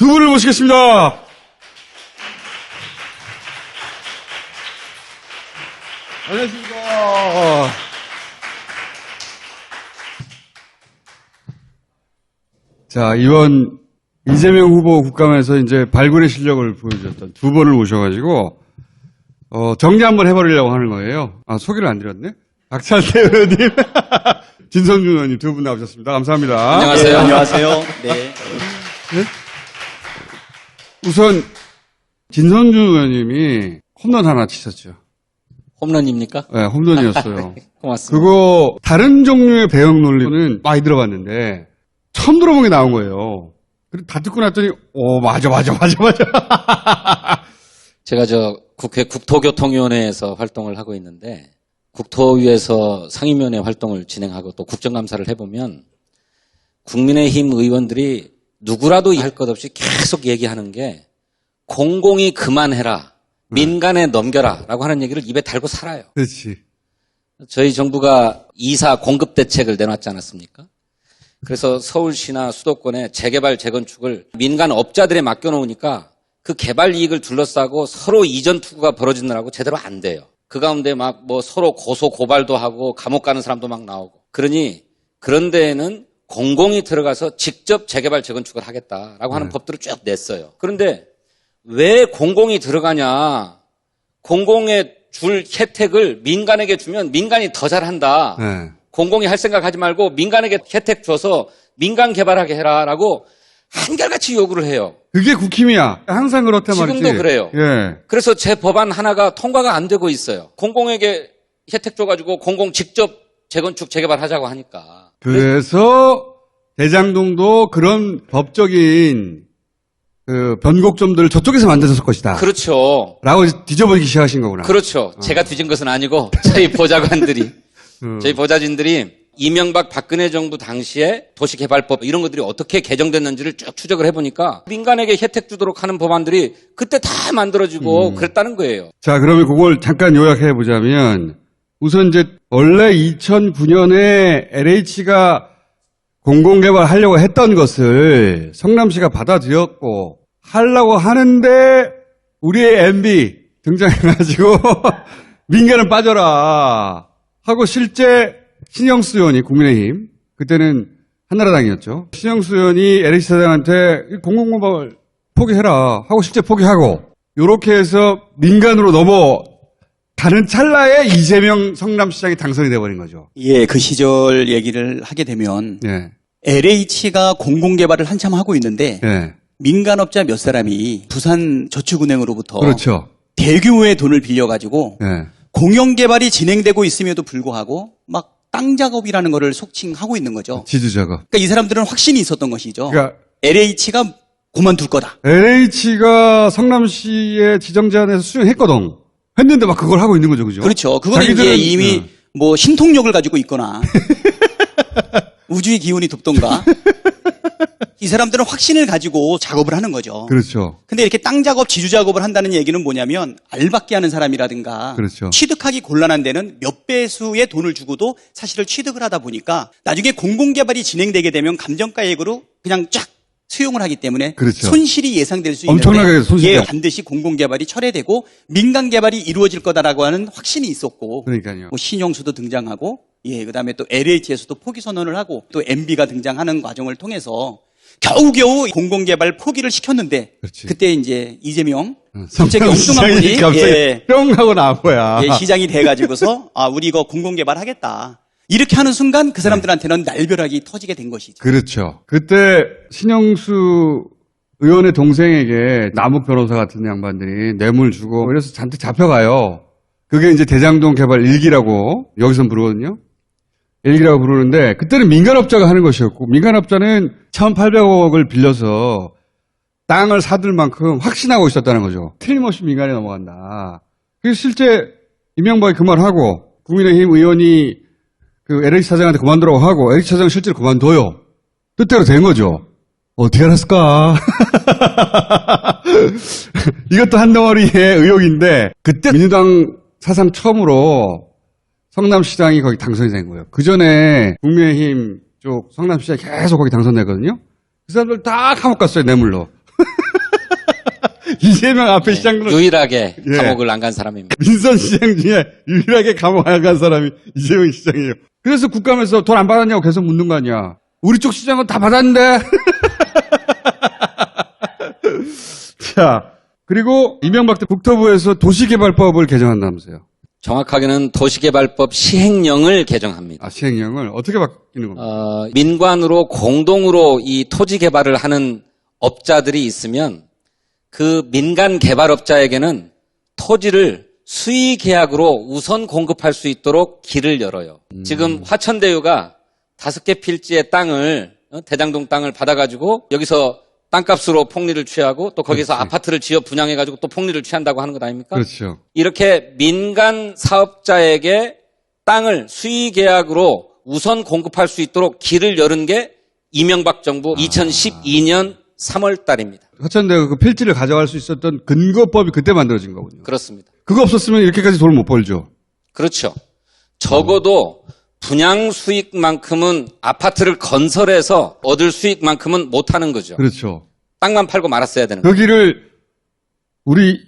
두 분을 모시겠습니다. 안녕하십니까. 자, 이번 이재명 후보 국감에서 이제 발굴의 실력을 보여주셨던 두 분을 모셔가지고, 어, 정리 한번 해버리려고 하는 거예요. 아, 소개를 안 드렸네? 박찬태 의원님, 진성준 의원님 두 분 나오셨습니다. 감사합니다. 안녕하세요. 네, 안녕하세요. 네. 우선, 진성준 의원님이 홈런 하나 치셨죠. 홈런입니까? 네, 홈런이었어요. 고맙습니다. 그거 다른 종류의 배역 논리는 많이 들어봤는데 처음 들어본 게 나온 거예요. 그리고 다 듣고 났더니 오 맞아 맞아 맞아 맞아. 제가 저 국회 국토교통위원회에서 활동을 하고 있는데 국토위에서 상임위원회 활동을 진행하고 또 국정감사를 해보면 국민의힘 의원들이 누구라도 할 것 없이 계속 얘기하는 게 공공이 그만해라. 민간에 넘겨라. 라고 하는 얘기를 입에 달고 살아요. 그렇지. 저희 정부가 이사 공급 대책을 내놨지 않았습니까? 그래서 서울시나 수도권에 재개발 재건축을 민간 업자들에 맡겨놓으니까 그 개발 이익을 둘러싸고 서로 이전 투구가 벌어지느라고 제대로 안 돼요. 그 가운데 막 뭐 서로 고소 고발도 하고 감옥 가는 사람도 막 나오고. 그러니 그런 데에는 공공이 들어가서 직접 재개발 재건축을 하겠다라고 하는 법들을 쭉 냈어요. 그런데 왜 공공이 들어가냐? 공공에 줄 혜택을 민간에게 주면 민간이 더 잘한다. 네. 공공이 할 생각 하지 말고 민간에게 혜택 줘서 민간 개발하게 해라라고 한결같이 요구를 해요. 그게 국힘이야. 항상 그렇단 말이지. 지금도 그래요. 예. 그래서 제 법안 하나가 통과가 안 되고 있어요. 공공에게 혜택 줘가지고 공공 직접 재건축 재개발 하자고 하니까. 그래서 대장동도 그런 법적인 그 변곡점들을 저쪽에서 만드셨을 것이다. 그렇죠. 라고 뒤져버리기 시작하신 거구나. 그렇죠. 제가 뒤진 것은 아니고 저희 보좌관들이 음. 저희 보좌진들이 이명박 박근혜 정부 당시에 도시개발법 이런 것들이 어떻게 개정됐는지를 쭉 추적을 해보니까 민간에게 혜택 주도록 하는 법안들이 그때 다 음. 만들어지고 그랬다는 거예요. 자, 그러면 그걸 잠깐 요약해 보자면 우선 이제 원래 2009년에 LH가 공공개발 하려고 했던 것을 성남시가 받아들였고 하려고 하는데 우리의 MB 등장해가지고 민간은 빠져라 하고 실제 신영수 의원이 국민의힘 그때는 한나라당이었죠. 신영수 의원이 LH 사장한테 공공개발 포기해라 하고 실제 포기하고 이렇게 해서 민간으로 넘어 가는 찰나에 이재명 성남시장이 당선이 돼버린 거죠. 예, 그 시절 얘기를 하게 되면 예, LH가 공공개발을 한참 하고 있는데 예, 민간업자 몇 사람이 부산 저축은행으로부터 그렇죠. 대규모의 돈을 빌려가지고 예, 공영개발이 진행되고 있음에도 불구하고 막 땅 작업이라는 거를 속칭하고 있는 거죠. 지주 작업. 그러니까 이 사람들은 확신이 있었던 것이죠. 그러니까 LH가 그만둘 거다. LH가 성남시의 지정 제안에서 수용했거든. 했는데 막 그걸 하고 있는 거죠, 그죠? 그렇죠. 그거는 자기들은- 이제 이미 어. 뭐 신통력을 가지고 있거나 우주의 기운이 돕던가 이 사람들은 확신을 가지고 작업을 하는 거죠. 그렇죠. 근데 이렇게 땅 작업, 지주 작업을 한다는 얘기는 뭐냐면 알박기 하는 사람이라든가 그렇죠. 취득하기 곤란한 데는 몇 배수의 돈을 주고도 사실을 취득을 하다 보니까 나중에 공공 개발이 진행되게 되면 감정가액으로 그냥 쫙 수용을 하기 때문에 그렇죠. 손실이 예상될 수 있는데 엄청나게 손실이 예, 반드시 공공 개발이 철회되고 민간 개발이 이루어질 거다라고 하는 확신이 있었고 그러니까요. 뭐 신용수도 등장하고 예 그다음에 또 LH에서도 포기 선언을 하고 또 MB가 등장하는 과정을 통해서 겨우겨우 공공개발 포기를 시켰는데 그렇지. 그때 이제 이재명 갑자기 엉뚱한 분이 예, 뿅 하고 나온 거야. 예, 시장이 돼가지고서 아 우리 이거 공공개발 하겠다 이렇게 하는 순간 그 사람들한테는 날벼락이 터지게 된 것이죠. 그렇죠. 그때 신영수 의원의 동생에게 남욱 변호사 같은 양반들이 뇌물 주고 그래서 잔뜩 잡혀가요. 그게 이제 대장동 개발 일기라고 여기선 부르거든요. 일기라고 부르는데 그때는 민간업자가 하는 것이었고 민간업자는 1,800억을 빌려서 땅을 사들 만큼 확신하고 있었다는 거죠. 틀림없이 민간에 넘어간다. 그래서 실제 이명박이 그 말하고 국민의힘 의원이 그 LH 사장한테 그만두라고 하고 LH 사장 은 실제로 그만둬요. 뜻대로 된 거죠. 어떻게 알았을까? 이것도 한 덩어리의 의혹인데 그때 민주당 사상 처음으로 성남시장이 거기 당선이 된 거예요. 그 전에 국민의힘 쪽 성남시장이 계속 거기 당선됐거든요. 그 사람들 다 감옥 갔어요 뇌물로. 이재명 앞에 시장으로 유일하게 예. 감옥을 안 간 사람입니다. 민선 시장 중에 유일하게 감옥 안 간 사람이 이재명 시장이에요. 그래서 국감에서 돈 안 받았냐고 계속 묻는 거 아니야. 우리 쪽 시장은 다 받았는데. 자, 그리고 이명박 때 국토부에서 도시개발법을 개정한다면서요. 정확하게는 도시개발법 시행령을 개정합니다. 아, 시행령을 어떻게 바뀌는 겁니까? 어, 민관으로 공동으로 이 토지 개발을 하는 업자들이 있으면 그 민간 개발업자에게는 토지를 수의 계약으로 우선 공급할 수 있도록 길을 열어요. 지금 화천대유가 다섯 개 필지의 땅을 어, 대장동 땅을 받아가지고 여기서 땅값으로 폭리를 취하고 또 거기서 그렇지. 아파트를 지어 분양해가지고 또 폭리를 취한다고 하는 것 아닙니까? 그렇죠. 이렇게 민간 사업자에게 땅을 수의 계약으로 우선 공급할 수 있도록 길을 열은 게 이명박 정부 2012년 3월 달입니다. 화천대가 그 필지를 가져갈 수 있었던 근거법이 그때 만들어진 거군요. 그렇습니다. 그거 없었으면 이렇게까지 돈을 못 벌죠. 그렇죠. 적어도 분양 수익만큼은 아파트를 건설해서 얻을 수익만큼은 못 하는 거죠. 그렇죠. 땅만 팔고 말았어야 되는 거죠. 거기를 우리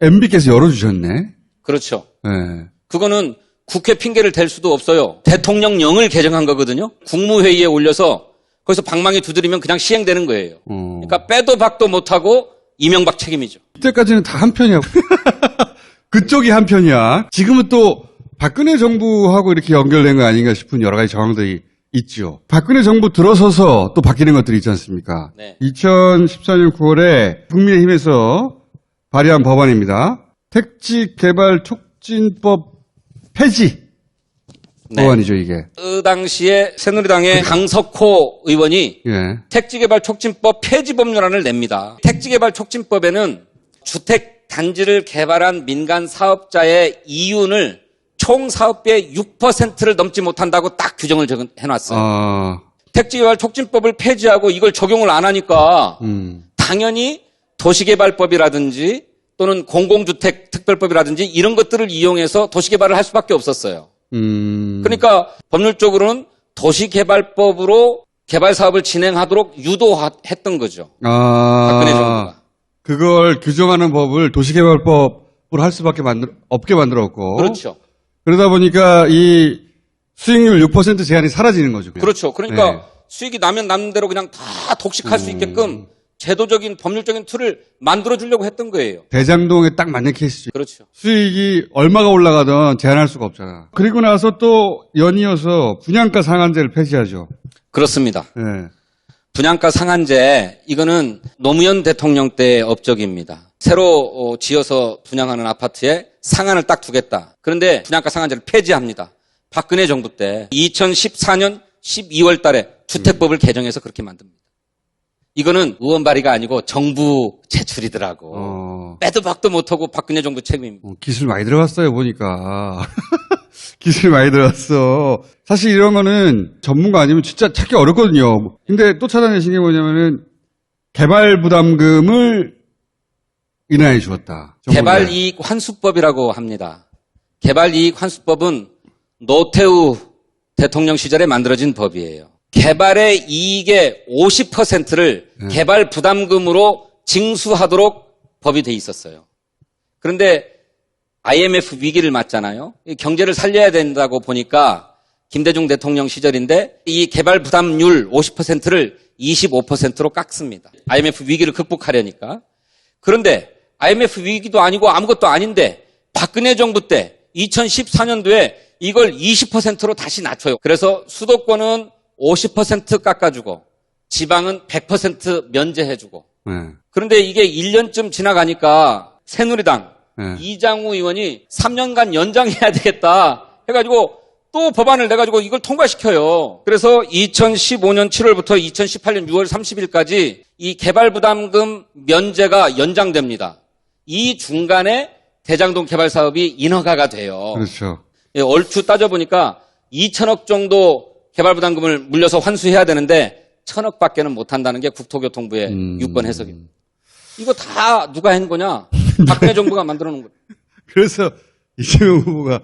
MB께서 열어주셨네. 그렇죠. 예. 그거는 국회 핑계를 댈 수도 없어요. 대통령령을 개정한 거거든요. 국무회의에 올려서 거기서 방망이 두드리면 그냥 시행되는 거예요. 어. 그러니까 빼도 박도 못하고 이명박 책임이죠. 이때까지는 다 한편이야. 그쪽이 한편이야. 지금은 또 박근혜 정부하고 이렇게 연결된 거 아닌가 싶은 여러 가지 정황들이 있죠. 박근혜 정부 들어서서 또 바뀌는 것들이 있지 않습니까? 네. 2014년 9월에 국민의힘에서 발의한 법안입니다. 택지 개발 촉진법 폐지 네. 법안이죠, 이게. 그 당시에 새누리당의 강석호 의원이 예. 택지개발 촉진법 폐지 법률안을 냅니다. 택지개발 촉진법에는 주택 단지를 개발한 민간 사업자의 이윤을 총 사업비의 6%를 넘지 못한다고 딱 규정을 해놨어요. 아, 택지개발 촉진법을 폐지하고 이걸 적용을 안 하니까 음. 당연히 도시개발법이라든지 또는 공공주택 특별법이라든지 이런 것들을 이용해서 도시개발을 할 수밖에 없었어요. 음. 그러니까 법률적으로는 도시개발법으로 개발 사업을 진행하도록 유도했던 거죠. 아. 박근혜 정부가. 그걸 규정하는 법을 도시개발법으로 할 수밖에 만들, 없게 만들었고. 그렇죠. 그러다 보니까 이 수익률 6% 제한이 사라지는 거죠. 그냥. 그렇죠. 그러니까 네. 수익이 나면 나는 대로 그냥 다 독식할 음. 수 있게끔 제도적인 법률적인 틀을 만들어 주려고 했던 거예요. 대장동에 딱 맞는 케이스죠. 그렇죠. 수익이 얼마가 올라가든 제한할 수가 없잖아. 그리고 나서 또 연이어서 분양가 상한제를 폐지하죠. 그렇습니다. 예. 분양가 상한제 이거는 노무현 대통령 때의 업적입니다. 새로 어, 지어서 분양하는 아파트에 상한을 딱 두겠다. 그런데 분양가 상한제를 폐지합니다. 박근혜 정부 때 2014년 12월 달에 주택법을 개정해서 그렇게 만듭니다. 이거는 의원 발의가 아니고 정부 제출이더라고. 어, 빼도 박도 못하고 박근혜 정부 책임입니다. 어, 기술 많이 들어갔어요, 보니까. 기술 많이 들어갔어. 사실 이런 거는 전문가 아니면 진짜 찾기 어렵거든요. 근데 또 찾아내신 게 뭐냐면은 개발 부담금을 인하해 주었다. 정부가. 개발 이익 환수법이라고 합니다. 개발 이익 환수법은 노태우 대통령 시절에 만들어진 법이에요. 개발의 이익의 50%를 개발 부담금으로 징수하도록 법이 돼 있었어요. 그런데 IMF 위기를 맞잖아요. 이 경제를 살려야 된다고 보니까 김대중 대통령 시절인데 이 개발 부담률 50%를 25%로 깎습니다. IMF 위기를 극복하려니까. 그런데 IMF 위기도 아니고 아무것도 아닌데 박근혜 정부 때 2014년도에 이걸 20%로 다시 낮춰요. 그래서 수도권은 50% 깎아주고 지방은 100% 면제해주고 네. 그런데 이게 1년쯤 지나가니까 새누리당 네. 이장우 의원이 3년간 연장해야 되겠다 해가지고 또 법안을 내가지고 이걸 통과시켜요. 그래서 2015년 7월부터 2018년 6월 30일까지 이 개발부담금 면제가 연장됩니다. 이 중간에 대장동 개발 사업이 인허가가 돼요. 그렇죠. 예, 얼추 따져보니까 2천억 정도 개발부담금을 물려서 환수해야 되는데 천억 밖에는 못한다는 게 국토교통부의 음. 6번 해석입니다. 이거 다 누가 한 거냐? 박근혜 정부가 만들어 놓은 거예요. 그래서 이재명 후보가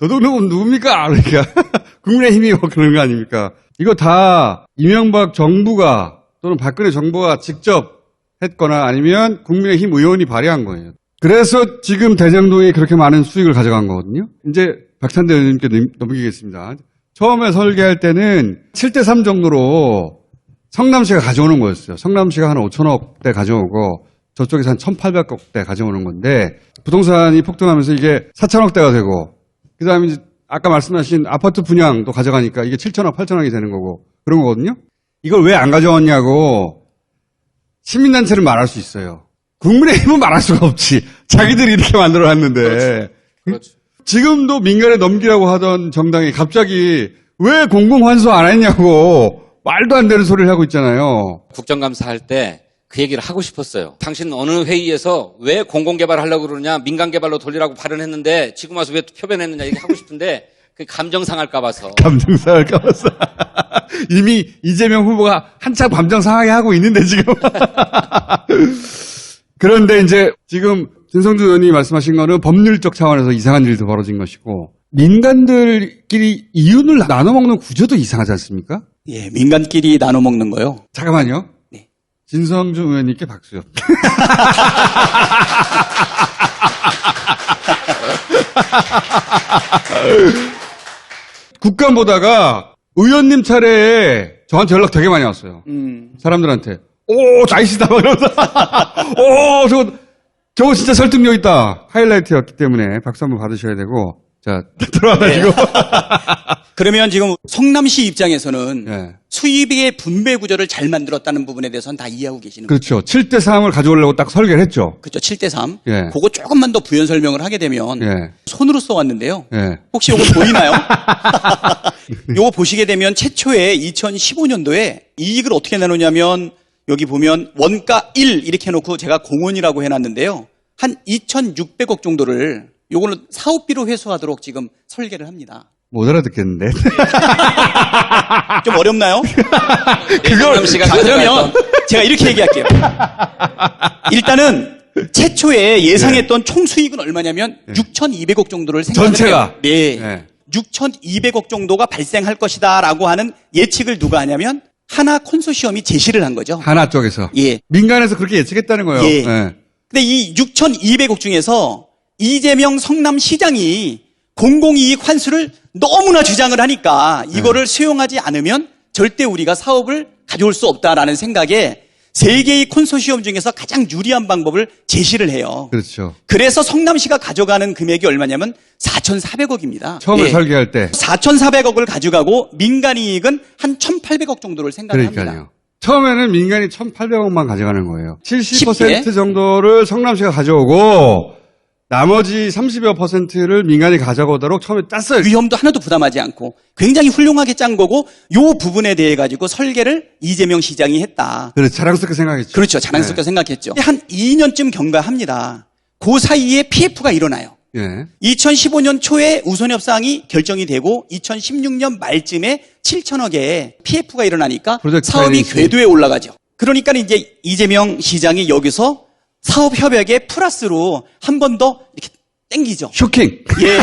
도둑놈은 누굽니까? 그러니까 국민의힘이 뭐 그런 거 아닙니까? 이거 다 이명박 정부가 또는 박근혜 정부가 직접 했거나 아니면 국민의힘 의원이 발의한 거예요. 그래서 지금 대장동이 그렇게 많은 수익을 가져간 거거든요. 이제 박찬대 의원님께 넘- 넘기겠습니다. 처음에 설계할 때는 7대3 정도로 성남시가 가져오는 거였어요. 성남시가 한 5천억 대 가져오고 저쪽에서 한 1,800억 대 가져오는 건데 부동산이 폭등하면서 이게 4천억 대가 되고 그다음에 이제 아까 말씀하신 아파트 분양도 가져가니까 이게 7천억, 8천억이 되는 거고 그런 거거든요. 이걸 왜 안 가져왔냐고 시민단체는 말할 수 있어요. 국민의힘은 말할 수가 없지. 자기들이 이렇게 만들어놨는데 그렇죠. 지금도 민간에 넘기라고 하던 정당이 갑자기 왜 공공환수 안 했냐고 말도 안 되는 소리를 하고 있잖아요. 국정감사 할 때 그 얘기를 하고 싶었어요. 당신 어느 회의에서 왜 공공개발 하려고 그러냐, 민간개발로 돌리라고 발언했는데 지금 와서 왜 표변했느냐 얘기 하고 싶은데 그 감정 상할까 봐서. 감정상을 까봤어. 이미 이재명 후보가 한참 감정 상하게 하고 있는데 지금. 그런데 이제 지금 진성준 의원이 말씀하신 거는 법률적 차원에서 이상한 일도 벌어진 것이고 민간들끼리 이윤을 나눠 먹는 구조도 이상하지 않습니까? 예, 민간끼리 나눠 먹는 거요. 잠깐만요. 네. 진성준 의원님께 박수요. 국감 보다가 의원님 차례에 저한테 연락 되게 많이 왔어요. 음. 사람들한테. 오, 나이스다. 막 이러면서. 오, 저거, 저거 진짜 설득력 있다. 하이라이트였기 때문에 박수 한번 받으셔야 되고. 자, 들어와가지고. 그러면 지금 성남시 입장에서는 예. 수입의 분배 구조를 잘 만들었다는 부분에 대해서는 다 이해하고 계시는 거죠. 그렇죠. 7대 3을 가져오려고 딱 설계를 했죠. 그렇죠. 7대 3. 예. 그거 조금만 더 부연 설명을 하게 되면 예. 손으로 써왔는데요. 예. 혹시 요거 보이나요? 요거 보시게 되면 최초에 2015년도에 이익을 어떻게 나누냐면 여기 보면 원가 1 이렇게 해놓고 제가 공원이라고 해놨는데요. 한 2,600억 정도를 요거는 사업비로 회수하도록 지금 설계를 합니다. 못 알아듣겠는데. 좀 어렵나요? 그걸 씨가 자, 그러면 제가 이렇게 얘기할게요. 일단은 최초에 예상했던 총 수익은 얼마냐면 6,200억 정도를 생각을 전체가? 네. 네. 6,200억 정도가 발생할 것이다라고 하는 예측을 누가 하냐면 하나 콘소시엄이 제시를 한 거죠. 하나 쪽에서. 예. 민간에서 그렇게 예측했다는 거예요. 예. 예. 근데 이 6,200억 중에서 이재명 성남시장이 공공이익 환수를 너무나 주장을 하니까 이거를 수용하지 않으면 절대 우리가 사업을 가져올 수 없다라는 생각에 세 개의 콘소시엄 중에서 가장 유리한 방법을 제시를 해요. 그렇죠. 그래서 성남시가 가져가는 금액이 얼마냐면 4,400억입니다. 예. 처음에 설계할 때. 4,400억을 가져가고 민간 이익은 한 1,800억 정도를 생각을 합니다. 그러니까요. 처음에는 민간이 1,800억만 가져가는 거예요. 70% 쉽게? 정도를 성남시가 가져오고 나머지 30여 퍼센트를 민간이 가져오도록 처음에 짰어요. 위험도 하나도 부담하지 않고 굉장히 훌륭하게 짠 거고 요 부분에 대해 가지고 설계를 이재명 시장이 했다. 그래 자랑스럽게 생각했죠. 그렇죠. 자랑스럽게 네. 생각했죠. 한 2년쯤 경과합니다. 그 사이에 PF가 일어나요. 예. 2015년 초에 우선 협상이 결정이 되고 2016년 말쯤에 7천억의 PF가 일어나니까 사업이. 궤도에 올라가죠. 그러니까 이제 이재명 시장이 여기서 사업 협약에 플러스로 한 번 더 이렇게 땡기죠. 쇼킹. 예.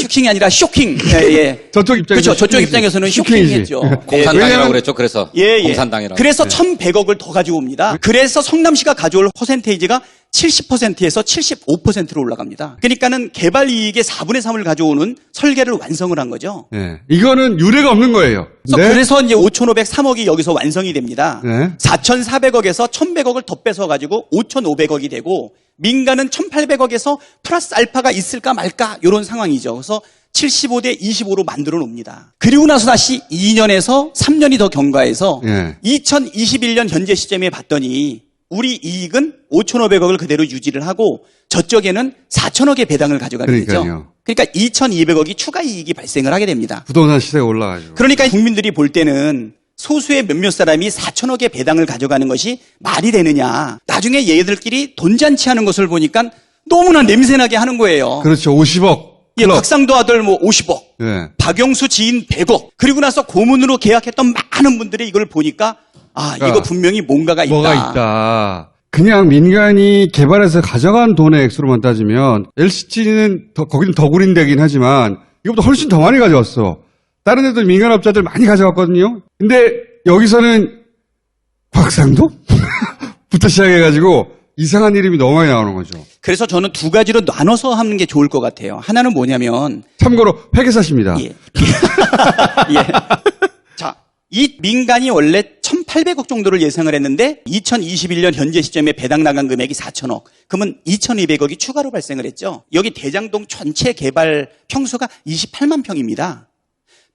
슈킹이 아니라 쇼킹. 예, 예. 저쪽 입장에서 그렇죠. 저쪽 쇼킹이지. 입장에서는 쇼킹이지. 쇼킹했죠. 공산당이라고 왜냐면- 그랬죠. 그래서 예, 예. 공산당이라고. 그래서 1,100억을 더 가지고 옵니다. 그래서 성남시가 가져올 퍼센테이지가 70%에서 75%로 올라갑니다. 그러니까는 개발 이익의 4분의 3을 가져오는 설계를 완성을 한 거죠. 예. 이거는 유례가 없는 거예요. 그래서, 그래서 이제 5,503억이 여기서 완성이 됩니다. 네. 4,400억에서 1,100억을 더 뺏어가지고 5,500억이 되고 민간은 1,800억에서 플러스 알파가 있을까 말까 이런 상황이죠. 그래서 75대 25로 만들어 놓습니다. 그리고 나서 다시 2년에서 3년이 더 경과해서 예. 2021년 현재 시점에 봤더니 우리 이익은 5,500억을 그대로 유지를 하고 저쪽에는 4천억의 배당을 가져가게 되죠. 그러니까요. 그러니까 2,200억이 추가 이익이 발생을 하게 됩니다. 부동산 시세가 올라가지고. 그러니까 국민들이 볼 때는 소수의 몇몇 사람이 4천억의 배당을 가져가는 것이 말이 되느냐. 나중에 얘들끼리 돈잔치 하는 것을 보니까 너무나 냄새나게 하는 거예요. 그렇죠. 50억. 예, 박상도 아들 뭐 50억, 예. 박영수 지인 100억. 그리고 나서 고문으로 계약했던 많은 분들이 이걸 보니까 아, 이거 그러니까 분명히 뭔가가 있다. 뭐가 있다. 그냥 민간이 개발해서 가져간 돈의 액수로만 따지면 LCG는 더, 거기는 더 구린되긴 하지만 이것보다 훨씬 더 많이 가져왔어. 다른 데도 민간업자들 많이 가져갔거든요. 근데 여기서는 곽상도? 부터 시작해가지고 이상한 이름이 너무 많이 나오는 거죠. 그래서 저는 두 가지로 나눠서 하는 게 좋을 것 같아요. 하나는 뭐냐면 참고로 회계사십니다. 예. 예. 자, 이 민간이 원래 1,800억 정도를 예상을 했는데 2021년 현재 시점에 배당 나간 금액이 4천억. 그러면 2,200억이 추가로 발생을 했죠. 여기 대장동 전체 개발 평수가 28만 평입니다.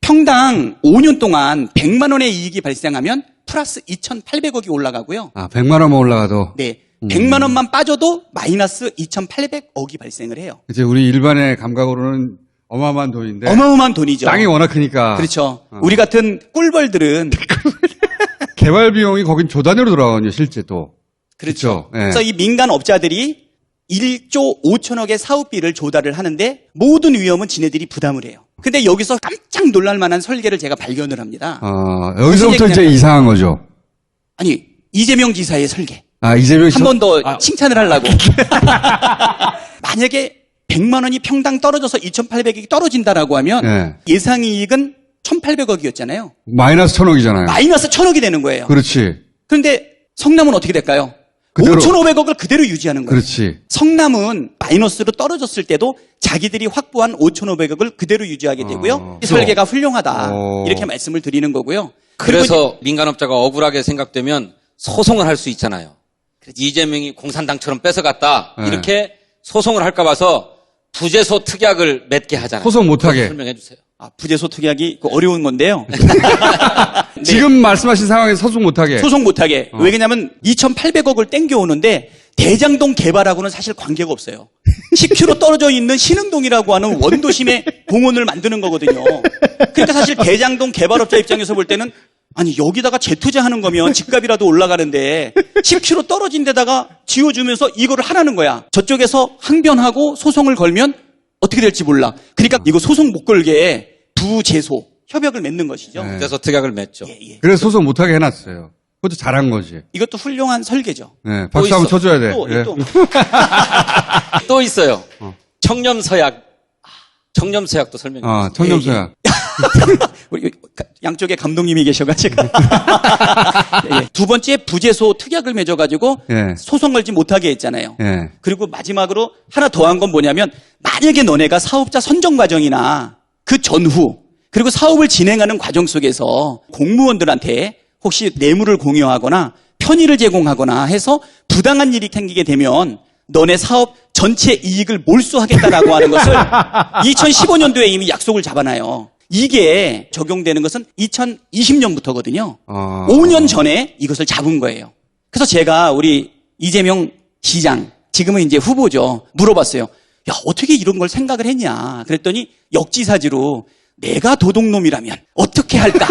평당 5년 동안 100만 원의 이익이 발생하면 플러스 2,800억이 올라가고요. 아, 100만 원만 올라가도. 네. 100만 원만 빠져도 마이너스 2,800억이 발생을 해요. 이제 우리 일반의 감각으로는 어마어마한 돈인데. 어마어마한 돈이죠. 땅이 워낙 크니까. 그렇죠. 우리 같은 꿀벌들은 개발 비용이 거긴 조 단위로 들어가거든요, 실제 또. 그렇죠. 예. 그래서 이 민간 업자들이 1조 5천억의 사업비를 조달을 하는데 모든 위험은 지네들이 부담을 해요. 근데 여기서 깜짝 놀랄 만한 설계를 제가 발견을 합니다. 어, 여기서부터 이제 이상한 거죠. 아니, 이재명 지사의 설계. 아, 이재명 씨. 한번더 아, 칭찬을 하려고. 만약에 100만 원이 평당 떨어져서 2,800억이 떨어진다라고 하면 네. 예상 이익은 1,800억이었잖아요. 마이너스 천억이잖아요. 마이너스 1,000억이 되는 거예요. 그렇지. 그런데 성남은 어떻게 될까요? 그대로. 5,500억을 그대로 유지하는 거예요. 그렇지. 성남은 마이너스로 떨어졌을 때도 자기들이 확보한 5,500억을 그대로 유지하게 되고요. 어. 이 설계가 훌륭하다. 어. 이렇게 말씀을 드리는 거고요. 그리고 그래서 민간업자가 억울하게 생각되면 소송을 할 수 있잖아요. 이재명이 공산당처럼 뺏어갔다. 네. 이렇게 소송을 할까 봐서 부재소 특약을 맺게 하잖아요. 소송 못하게. 설명해 주세요. 아, 부재소 특약이 그 어려운 건데요. 네. 지금 말씀하신 상황에서 소송 못하게. 소송 못하게. 어. 왜냐면 2,800억을 땡겨오는데 대장동 개발하고는 사실 관계가 없어요. 10km 떨어져 있는 신흥동이라고 하는 원도심의 공원을 만드는 거거든요. 그러니까 사실 대장동 개발업자 입장에서 볼 때는 아니 여기다가 재투자하는 거면 집값이라도 올라가는데 10km 떨어진 데다가 지어주면서 이거를 하라는 거야. 저쪽에서 항변하고 소송을 걸면 어떻게 될지 몰라. 그러니까 이거 소송 못 걸게 부재소 협약을 맺는 것이죠. 네. 부재소 특약을 맺죠. 예, 예. 그래서 소송 못하게 해놨어요. 그것도 잘한 거지. 이것도 훌륭한 설계죠. 네, 박수 한번. 쳐줘야 돼. 또, 예. 또 또 있어요. 어. 청렴서약. 청렴서약도 설명해 주세요. 아, 청렴서약. 우리 가- 양쪽에 감독님이 계셔가지고 예. 두 번째 부재소 특약을 맺어가지고 예. 소송 걸지 못하게 했잖아요. 예. 그리고 마지막으로 하나 더 한 건 뭐냐면 만약에 너네가 사업자 선정 과정이나 그 전후 그리고 사업을 진행하는 과정 속에서 공무원들한테 혹시 뇌물을 공유하거나 편의를 제공하거나 해서 부당한 일이 생기게 되면 너네 사업 전체 이익을 몰수하겠다라고 하는 것을 2015년도에 이미 약속을 잡아놔요. 이게 적용되는 것은 2020년부터거든요. 아. 5년 전에 이것을 잡은 거예요. 그래서 제가 우리 이재명 시장, 지금은 이제 후보죠. 물어봤어요. 야, 어떻게 이런 걸 생각을 했냐. 그랬더니 역지사지로 내가 도둑놈이라면 어떻게 할까?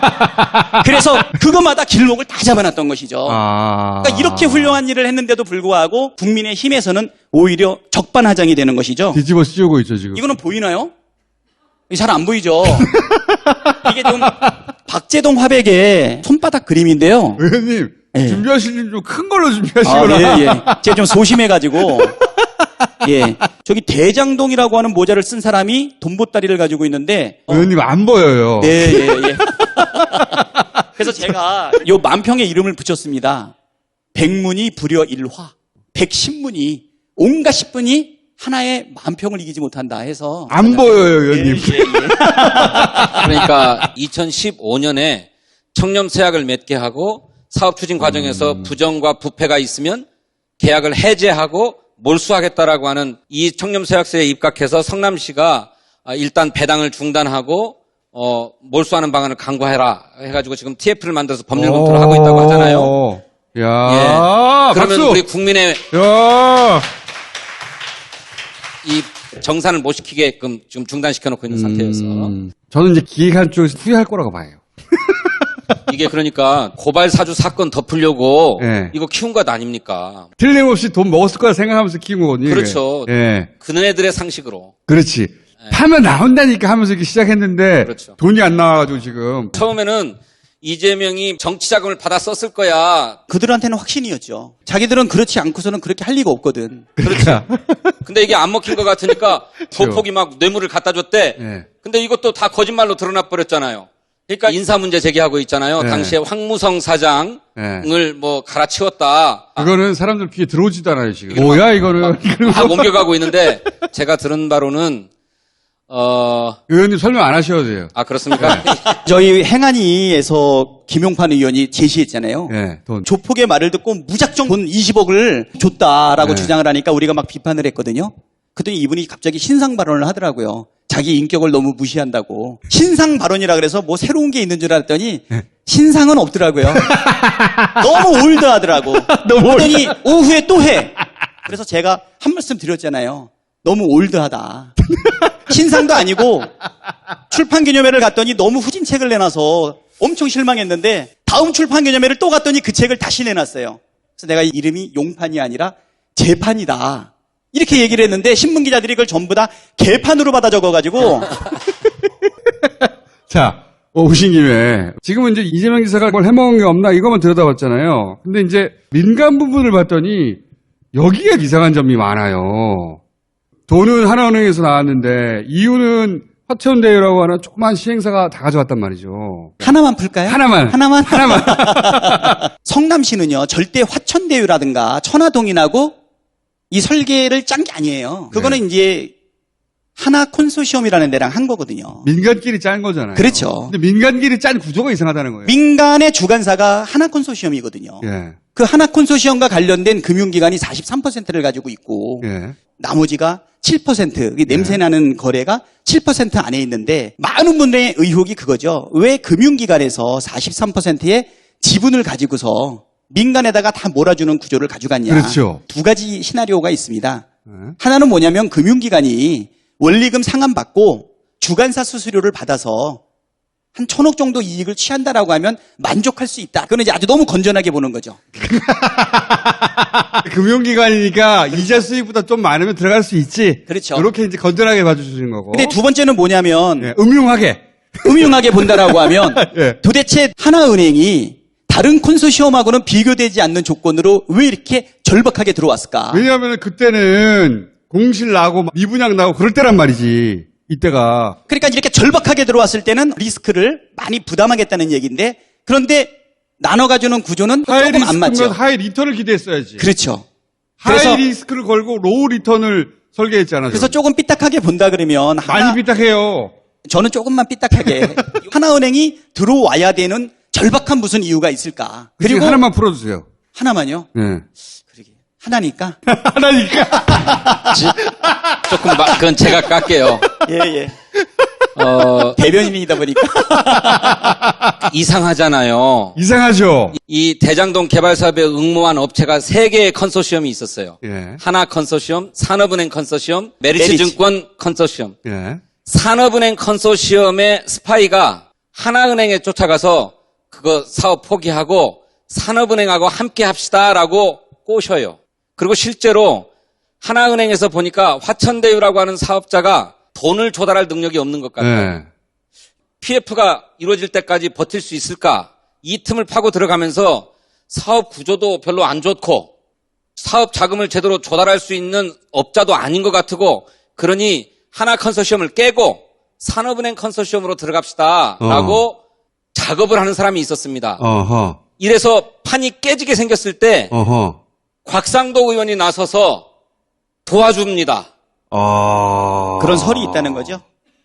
그래서 그것마다 길목을 다 잡아놨던 것이죠. 아. 그러니까 이렇게 훌륭한 일을 했는데도 불구하고 국민의 힘에서는 오히려 적반하장이 되는 것이죠. 뒤집어 씌우고 있죠, 지금. 이거는 보이나요? 잘 안 보이죠? 이게 좀 박재동 화백의 손바닥 그림인데요. 의원님, 예. 준비하실 일좀큰 걸로 아, 준비하시거나. 예, 예. 제가 좀 소심해가지고. 예. 저기 대장동이라고 하는 모자를 쓴 사람이 돈보따리를 가지고 있는데. 어, 의원님 안 보여요. 네, 예, 예. 그래서 제가 요 만평의 이름을 붙였습니다. 백문이 불여 일화. 백신문이 온갖 십분이 하나의 만평을 이기지 못한다 해서. 안 보여요, 예, 의원님. 예, 예. 그러니까 2015년에 청렴서약을 맺게 하고 사업 추진 과정에서 부정과 부패가 있으면 계약을 해제하고 몰수하겠다라고 하는 이 청렴서약서에 입각해서 성남시가 아, 일단 배당을 중단하고 어, 몰수하는 방안을 강구해라 해가지고 지금 TF를 만들어서 법률 검토를 하고 있다고 하잖아요. 오. 야, 예. 그러면 박수. 우리 국민의 야. 이 정산을 못 시키게끔 지금 중단시켜 놓고 있는 상태여서 음, 저는 이제 기획한 쪽에서 후회할 거라고 봐요. 이게 그러니까 고발 사주 사건 덮으려고 예. 이거 키운 것 아닙니까? 틀림없이 돈 먹었을 거라 생각하면서 키운 거거든요. 이게. 그렇죠. 예. 그네들의 상식으로 그렇지. 파면 나온다니까 하면서 이렇게 시작했는데 그렇죠. 돈이 안 나와가지고 지금 처음에는 이재명이 정치 자금을 받아 썼을 거야. 그들한테는 확신이었죠. 자기들은 그렇지 않고서는 그렇게 할 리가 없거든. 그렇죠. 근데 이게 안 먹힌 것 같으니까 보폭이 막 뇌물을 갖다 줬대. 예. 근데 이것도 다 거짓말로 드러나 버렸잖아요. 그러니까 인사 문제 제기하고 있잖아요. 네. 당시에 황무성 사장을 네. 뭐 갈아치웠다. 그거는 사람들 귀에 들어오지도 않아요, 지금. 뭐야, 이거는. 막 옮겨가고 있는데 제가 들은 바로는 어, 의원님 설명 안 하셔도 돼요. 아 그렇습니까? 저희 행안위에서 김용판 의원이 제시했잖아요. 예, 돈. 조폭의 말을 듣고 무작정 돈 20억을 줬다라고 네. 주장을 하니까 우리가 막 비판을 했거든요. 그랬더니 이분이 갑자기 신상 발언을 하더라고요. 자기 인격을 너무 무시한다고. 신상 발언이라 그래서 뭐 새로운 게 있는 줄 알았더니 네. 신상은 없더라고요. 너무 올드하더라고. 그랬더니 오후에 또 해. 그래서 제가 한 말씀 드렸잖아요. 너무 올드하다. 신상도 아니고 출판 기념회를 갔더니 너무 후진 책을 내놔서 엄청 실망했는데 다음 출판 기념회를 또 갔더니 그 책을 다시 내놨어요. 그래서 내가 이 이름이 용판이 아니라 재판이다. 이렇게 얘기를 했는데 신문 기자들이 그걸 전부 다 개판으로 받아 적어가지고 자, 어, 오신 김에. 지금은 이제 이재명 기사가 뭘 해먹은 게 없나 이것만 들여다봤잖아요. 근데 이제 민간 부분을 봤더니 여기에 이상한 점이 많아요. 돈은 하나은행에서 나왔는데 이유는 화천 대유라고 하는 조그만 시행사가 다 가져왔단 말이죠. 하나만 풀까요? 하나만. 하나만. 하나만. 성남시는요, 절대 화천 대유라든가 천화동인하고 이 설계를 짠 게 아니에요. 그거는 네. 이제 하나 콘소시엄이라는 데랑 한 거거든요. 민간끼리 짠 거잖아요. 그렇죠. 근데 민간끼리 짠 구조가 이상하다는 거예요. 민간의 주관사가 하나 콘소시엄이거든요. 예. 그 하나 콘소시엄과 관련된 금융기관이 43%를 가지고 있고 예. 나머지가 7%, 이게 냄새 나는 거래가 7% 안에 있는데 많은 분들의 의혹이 그거죠. 왜 금융기관에서 43%의 지분을 가지고서 민간에다가 다 몰아주는 구조를 가져갔냐. 그렇죠. 두 가지 시나리오가 있습니다. 예. 하나는 뭐냐면 금융기관이 원리금 상환 받고 주관사 수수료를 받아서 한 천억 정도 이익을 취한다라고 하면 만족할 수 있다. 그건 이제 아주 너무 건전하게 보는 거죠. 금융기관이니까 이자 수익보다 좀 많으면 들어갈 수 있지. 그렇죠. 이렇게 이제 건전하게 봐주시는 거고. 근데 두 번째는 뭐냐면 예, 음흉하게. 음흉하게 본다라고 하면 예. 도대체 하나은행이 다른 콘소시엄하고는 비교되지 않는 조건으로 왜 이렇게 절박하게 들어왔을까? 왜냐하면 그때는 공실 나고 미분양 나고 그럴 때란 말이지. 이때가. 그러니까 이렇게 절박하게 들어왔을 때는 리스크를 많이 부담하겠다는 얘기인데 그런데 나눠가주는 구조는 조금 안 맞죠. 하이 리턴을 기대했어야지. 그렇죠. 하이 리스크를 걸고 로우 리턴을 설계했잖아. 그래서 저는. 조금 삐딱하게 본다 그러면 하나- 많이 삐딱해요. 저는 조금만 삐딱하게 하나은행이 들어와야 되는 절박한 무슨 이유가 있을까? 그리고 하나만 풀어주세요. 하나만요. 예. 그러게. 하나니까. 하나니까. 조금 마- 그건 제가 깎게요. 예, 예. 어, 대변인이다 보니까. 이상하잖아요. 이상하죠. 이 대장동 개발 사업에 응모한 업체가 세 개의 컨소시엄이 있었어요. 예. 하나 컨소시엄, 산업은행 컨소시엄, 메리츠 메리츠. 증권 컨소시엄. 예. 산업은행 컨소시엄의 스파이가 하나은행에 쫓아가서 그거 사업 포기하고 산업은행하고 함께 합시다라고 꼬셔요. 그리고 실제로 하나은행에서 보니까 화천대유라고 하는 사업자가 돈을 조달할 능력이 없는 것 같아요. 예. PF가 이루어질 때까지 버틸 수 있을까? 이 틈을 파고 들어가면서 사업 구조도 별로 안 좋고 사업 자금을 제대로 조달할 수 있는 업자도 아닌 것 같고 그러니 하나 컨소시엄을 깨고 산업은행 컨소시엄으로 들어갑시다라고 작업을 하는 사람이 있었습니다. 어허. 이래서 판이 깨지게 생겼을 때 어허. 곽상도 의원이 나서서 도와줍니다. 아. 그런 설이 있다는 거죠.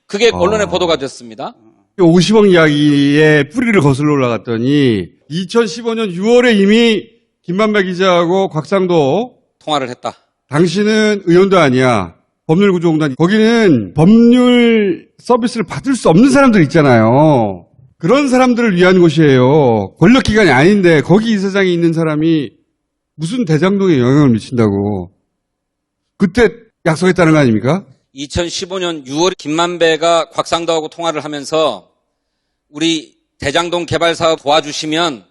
그게 언론에 보도가 됐습니다. 50억 이야기의 뿌리를 거슬러 올라갔더니 2015년 6월에 이미 김만배 기자하고 곽상도 통화를 했다. 당신은 의원도 아니야. 법률구조공단. 거기는 법률 서비스를 받을 수 없는 사람들 있잖아요. 그런 사람들을 위한 곳이에요. 권력기관이 아닌데 거기 이사장이 있는 사람이 무슨 대장동에 영향을 미친다고. 그때 약속했다는 거 아닙니까? 2015년 6월 김만배가 곽상도하고 통화를 하면서 우리 대장동 개발 사업 도와주시면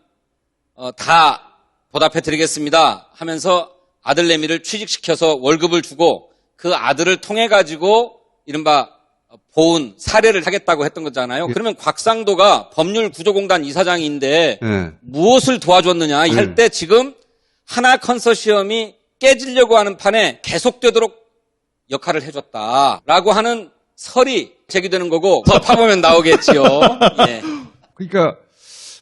어, 다 보답해 드리겠습니다 하면서 아들 내미를 취직시켜서 월급을 주고 그 아들을 통해 가지고 이른바 보훈 사례를 하겠다고 했던 거잖아요. 그러면 곽상도가 법률구조공단 이사장인데 예. 무엇을 도와줬느냐 네. 할때 지금 하나 컨소시엄이 깨지려고 하는 판에 계속되도록 역할을 해줬다라고 하는 설이 제기되는 거고 더 파보면 나오겠지요. 예. 그러니까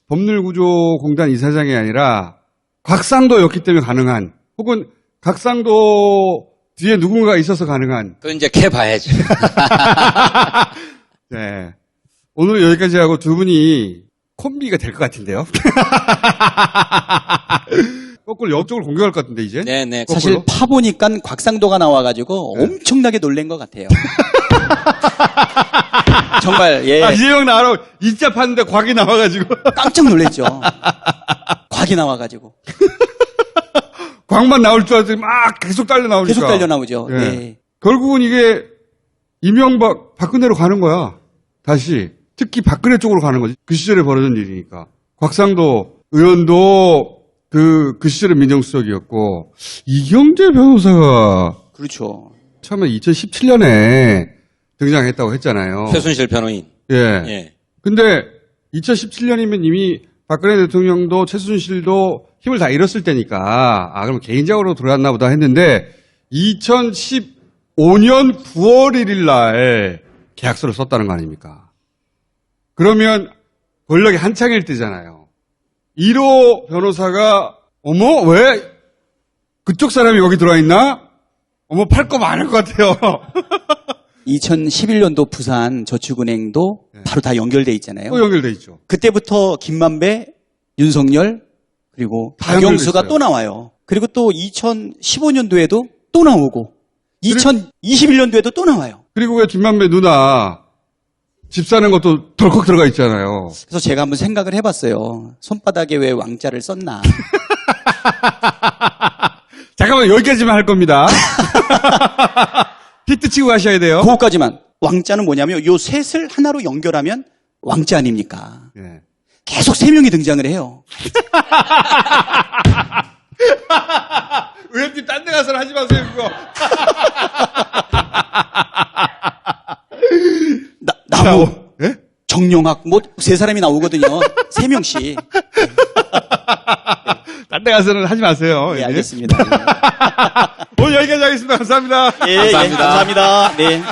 법률구조공단 이사장이 아니라 곽상도였기 때문에 가능한 혹은 곽상도 뒤에 누군가 있어서 가능한 그건 이제 캐 봐야지. 네. 오늘 여기까지 하고 두 분이 콤비가 될 것 같은데요. 거꾸로 옆쪽으로 공격할 것 같은데 이제. 네네. 사실 거꾸로? 파보니까 곽상도가 나와가지고 네. 엄청나게 놀란 것 같아요. 정말 예 아, 이재명 나와라 이자 팠는데 곽이 나와가지고 깜짝 놀랐죠. 곽이 나와가지고 곽만 나올 줄 알았더니 막 계속 달려 나오니까. 계속 달려 나오죠. 예. 네. 결국은 이게 이명박 박근혜로 가는 거야. 다시 특히 박근혜 쪽으로 가는 거지. 그 시절에 벌어진 일이니까. 곽상도 의원도 그, 그 시절에 민정수석이었고, 이경재 변호사가 그렇죠. 처음에 2017년에 등장했다고 했잖아요. 최순실 변호인. 예. 예. 근데 2017년이면 이미 박근혜 대통령도 최순실도 힘을 다 잃었을 때니까, 아, 그럼 개인적으로 들어갔나 보다 했는데, 2015년 9월 1일 날 계약서를 썼다는 거 아닙니까? 그러면 권력이 한창일 때잖아요. 1호 변호사가, 어머, 왜 그쪽 사람이 여기 들어와 있나? 어머, 팔 거 많을 것 같아요. 2011년도 부산 저축은행도 바로 다 연결돼 있잖아요. 또 연결돼 있죠. 그때부터 김만배, 윤석열 그리고 다 박영수가. 또 나와요. 그리고 또 2015년도에도 또 나오고 2021년도에도 또 나와요. 그리고 왜 김만배 누나 집 사는 것도 덜컥 들어가 있잖아요. 그래서 제가 한번 생각을 해봤어요. 손바닥에 왜 왕자를 썼나. 잠깐만 여기까지만 할 겁니다. 히트 치고 가셔야 돼요. 그거까지만. 왕자는 뭐냐면 요 셋을 하나로 연결하면 왕자 아닙니까? 예. 계속 세 명이 등장을 해요. 의원님 딴 데 가서는 하지 마세요 그거. 나, 나무, 예? 정용학 뭐 세 사람이 나오거든요. 세 명씩. 딴 데 가서는 하지 마세요. 예, 예. 알겠습니다. 오늘 여기까지 하겠습니다. 감사합니다. 예, 예, 감사합니다. 감사합니다. 네.